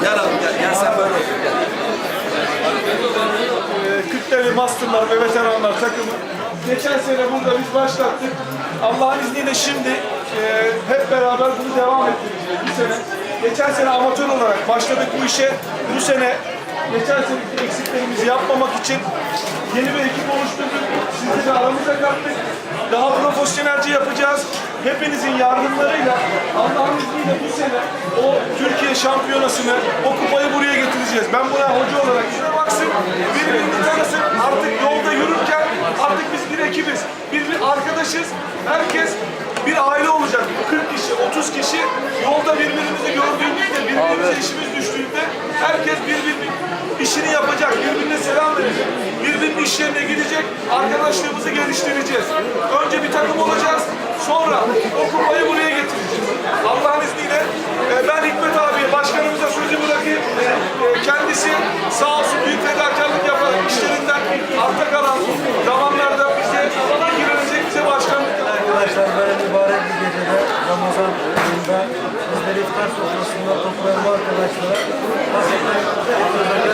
Gel abi gel, gel sen böyle otur. Gel. Ee, Kırklareli Masterlar ve Veteranlar takımı. Geçen sene burada biz başlattık. Allah'ın izniyle şimdi e, hep beraber bunu devam ettireceğiz. Bu sene, geçen sene amatör olarak başladık bu işe. Bu sene geçen seneki eksiklerimizi yapmamak için yeni bir ekip oluşturduk. Sizi de aramıza kattık. Daha profesyonelce yapacağız. Hepinizin yardımlarıyla Allah'ın izniyle bu sene o Türkiye şampiyonasını, o kupayı buraya getireceğiz. Ben buna hoca olarak şuna baksın, birbirini tanısın. Artık yolda yürürken artık biz bir ekibiz. Biz bir arkadaşız. Herkes bir aile olacak. 40 kişi, 30 kişi yolda birbirimizi gördüğümüzde, birbirimize işimiz düştüğünde herkes birbirinin işini yapacak, birbirine selam verecek. Birbirinin iş yerine gidecek, arkadaşlığımızı geliştireceğiz. Önce bir takım olacağız, sonra o kupayı buraya getireceğiz. Allah'ın izniyle e, ben Hikmet abiye, başkanımıza sözü bırakayım. E, Kendisi sağ olsun büyük fedakarlık ayında bizleri iftar sofrasında toplayan bu arkadaşlara nasıl teşekkür ederiz.